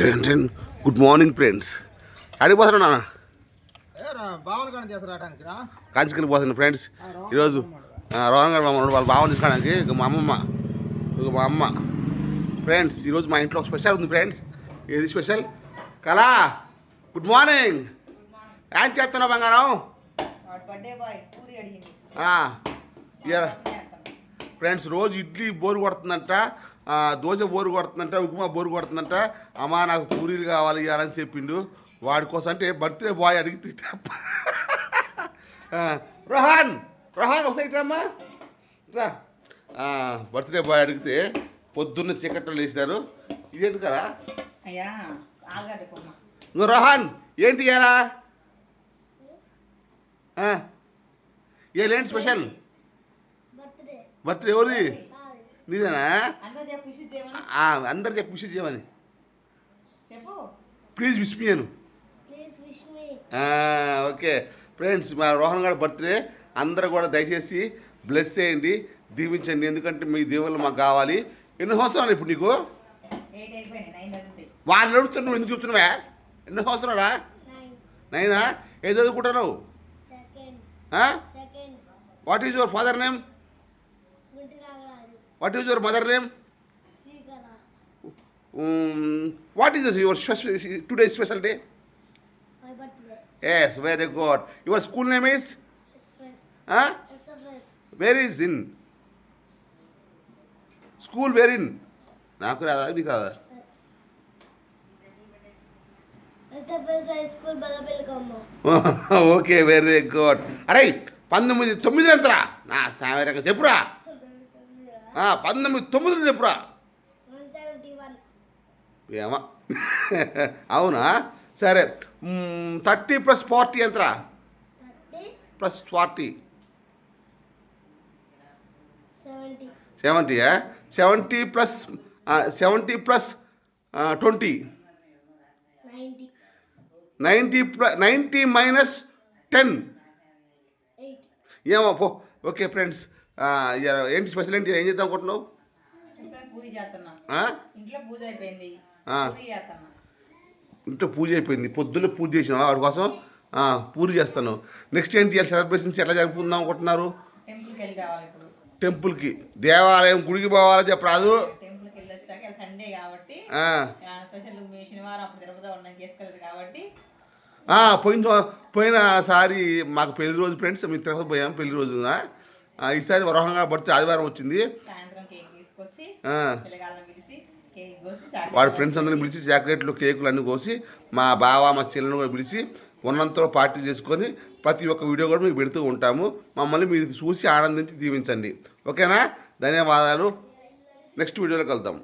Train ట్రెన్ good morning friends అడిగిపోతున్నా నాన్న? భావన కానీ తీసుకురావడానికి రా? కాంచికల్ పోతున్నా ఫ్రెండ్స్ ఈరోజు రోహన్ గారు వాళ్ళ భావం తీసుకోవడానికి ఇక మా అమ్మమ్మ. ఇక మా అమ్మ. ఫ్రెండ్స్ ఈరోజు మా ఇంట్లో ఒక స్పెషల్ ఉంది ఫ్రెండ్స్ ఏది స్పెషల్ కళా గుడ్ మార్నింగ్ ఏం చేస్తున్నావు బంగారం. ఫ్రెండ్స్ రోజు ఇడ్లీ బోరు కొడుతుందంట. దోశ బోరు కొడుతుందంట ఉప్మా బోరు కొడుతుందంట అమ్మా నాకు పూరీలు కావాలి ఇవ్వాలని చెప్పిండు. వాడి కోసం అంటే బర్త్డే బాయ్ అడిగితే తప్ప. ఆ, రోహన్ రోహన్ ఒకసారి ఇట్రమ్మా రా. బర్త్డే బాయ్ అడిగితే పొద్దున్న చీకట్లో లేచినారు. ఇదేంటి కదా? నువ్వు రోహన్ ఏంటి ఇయ్యాలా? ఏంటి స్పెషల్? బర్త్డే. ఎవరిది? నీదేనా అందరూ చెప్పు విషయం చేయమని. ఆ, అందరు చెప్పి విషయం చేయమని. చెప్పు. Please wish me Anu. Please wish me. ఆ, ఓకే. ఫ్రెండ్స్ మా రోహన్ గారి బర్త్డే. అందరూ కూడా దయచేసి బ్లెస్ చేయండి దీవించండి. ఎందుకంటే మీ దీవెనలు మాకు కావాలి. ఎన్ని సంవత్సరాలు ఇప్పుడు నీకు? వాళ్ళు అడుగుతున్నా నువ్వు ఎందుకు చెప్తున్నావా? ఎన్ని సంవత్సరాలా. నైనా ఏం చదువుకుంటున్నావు. What is your father name. What is your mother name. What is your today special day. Yes very good your school name is. Where is in school where in నాకు రాదా నీకు Balapilkamma. ఓకే వెరీ గుడ్ అరే పంతొమ్మిది తొమ్మిది ఎంతరా? నా సామెరక చెప్పురా. పంతొమ్మిది తొమ్మిది చెప్పురా. 171. ఏమా. అవునా? సరే. థర్టీ ప్లస్ ఫార్టీ ఎంతరా? 30. Plus forty. 70. సెవెంటీయా seventy plus seventy plus twenty. 90. Ninety plus ninety minus ten. 80. ఏమో ఓకే ఫ్రెండ్స్. ఏంటి స్పెషల్ ఏంటి? ఏం చేద్దాం అనుకుంటున్నావు? పూరి? ఇంట్లో పూజ అయిపోయింది. పూరి పొద్దున్నే పూజ చేసిన వాడి కోసం? పూజ చేస్తాను. నెక్స్ట్ ఏంటి సెలబ్రేషన్స్ ఎట్లా జరుపుకుందాం అనుకుంటున్నారు? టెంపుల్కి దేవాలయం గుడికి పోవాలని చెప్పరాదు? సండే కాబట్టి స్పెషల్ మీ శనివారం అప్పుడు తిరుపతి కాబట్టి. పోయిన పోయినసారి మాకు పెళ్ళి రోజు ఫ్రెండ్స్ మేము తిరుపతి పోయాం పెళ్ళి రోజున. ఈసారి వరహంగా పడితే ఆదివారం వచ్చింది. వాడి ఫ్రెండ్స్ అందరిని పిలిచి చాక్లెట్లు కేకులు అన్నీ కోసి మా బావ మా చెల్లెని కూడా పిలిచి ఉన్నంతలో పార్టీ చేసుకొని ప్రతి ఒక్క వీడియో కూడా మీకు పెడుతూ ఉంటాము. మమ్మల్ని మీరు చూసి ఆనందించి దీవించండి. ఓకేనా? ధన్యవాదాలు. నెక్స్ట్ వీడియోలో కలుద్దాం.